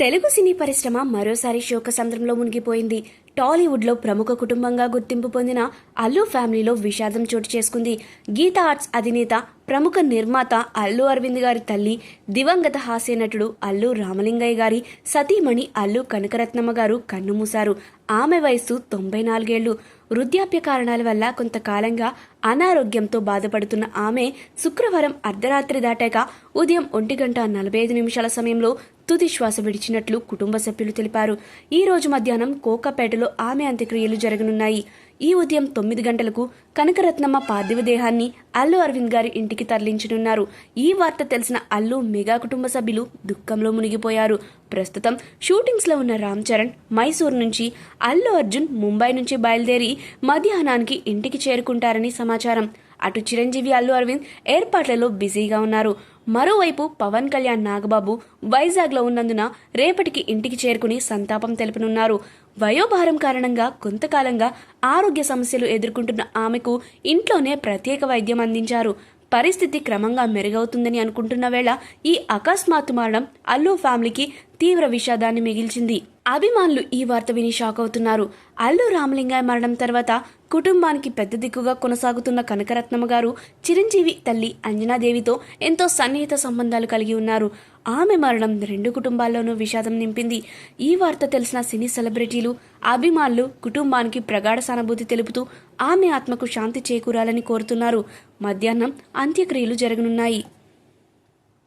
తెలుగు సినీ పరిశ్రమ మరోసారి శోకసంద్రంలో మునిగిపోయింది. టాలీవుడ్లో ప్రముఖ కుటుంబంగా గుర్తింపు పొందిన అల్లు ఫ్యామిలీలో విషాదం చోటు చేసుకుంది. గీతా ఆర్ట్స్ అధినేత ప్రముఖ నిర్మాత అల్లు అరవింద్ గారి తల్లి దివంగత హాస్య నటుడు అల్లు రామలింగయ్య గారి సతీమణి అల్లు కనకరత్నమ్మ గారు కన్నుమూశారు ఆమె వయస్సు తొంభై నాలుగేళ్ళు. వృద్ధాప్య కారణాల వల్ల కొంతకాలంగా అనారోగ్యంతో బాధపడుతున్న ఆమె శుక్రవారం అర్ధరాత్రి దాటాక ఉదయం ఒంటి గంట నలభై ఐదు నిమిషాల సమయంలో తుది శ్వాస విడిచినట్లు కుటుంబ సభ్యులు తెలిపారు. ఈ రోజు మధ్యాహ్నం కోకాపేటలో ఆమె అంత్యక్రియలు జరగనున్నాయి. ఈ ఉదయం తొమ్మిది గంటలకు కనకరత్నమ్మ పార్థివ దేహాన్ని అల్లు అరవింద్ గారి ఇంటికి తరలించనున్నారు. ఈ వార్త తెలిసిన అల్లు మెగా కుటుంబ సభ్యులు దుఃఖంలో మునిగిపోయారు. ప్రస్తుతం షూటింగ్స్లో ఉన్న రామ్ చరణ్ మైసూర్ నుంచి అల్లు అర్జున్ ముంబై నుంచి బయలుదేరి మధ్యాహ్నానికి ఇంటికి చేరుకుంటారని సమాచారం. అటు చిరంజీవి అల్లు అరవింద్ ఏర్పాట్లలో బిజీగా ఉన్నారు. మరోవైపు పవన్ కళ్యాణ్ నాగబాబు వైజాగ్లో ఉన్నందున రేపటికి ఇంటికి చేరుకుని సంతాపం తెలుపనున్నారు. వయోభారం కారణంగా కొంతకాలంగా ఆరోగ్య సమస్యలు ఎదుర్కొంటున్న ఆమెకు ఇంట్లోనే ప్రత్యేక వైద్యం అందించారు. పరిస్థితి క్రమంగా మెరుగవుతుందని అనుకుంటున్న వేళ ఈ అకస్మాత్తు మరణం అల్లు ఫ్యామిలీకి తీవ్ర విషాదాన్ని మిగిల్చింది. అభిమానులు ఈ వార్త విని షాక్ అవుతున్నారు. అల్లు రామలింగయ్య మరణం తర్వాత కుటుంబానికి పెద్ద దిక్కుగా కొనసాగుతున్న కనకరత్నమ్మ గారు చిరంజీవి తల్లి అంజనాదేవితో ఎంతో సన్నిహిత సంబంధాలు కలిగి ఉన్నారు. ఆమె మరణం రెండు కుటుంబాల్లోనూ విషాదం నింపింది. ఈ వార్త తెలిసిన సినీ సెలబ్రిటీలు అభిమానులు కుటుంబానికి ప్రగాఢ సానుభూతి తెలుపుతూ ఆమె ఆత్మకు శాంతి చేకూరాలని కోరుతున్నారు. మధ్యాహ్నం అంత్యక్రియలు జరగనున్నాయి.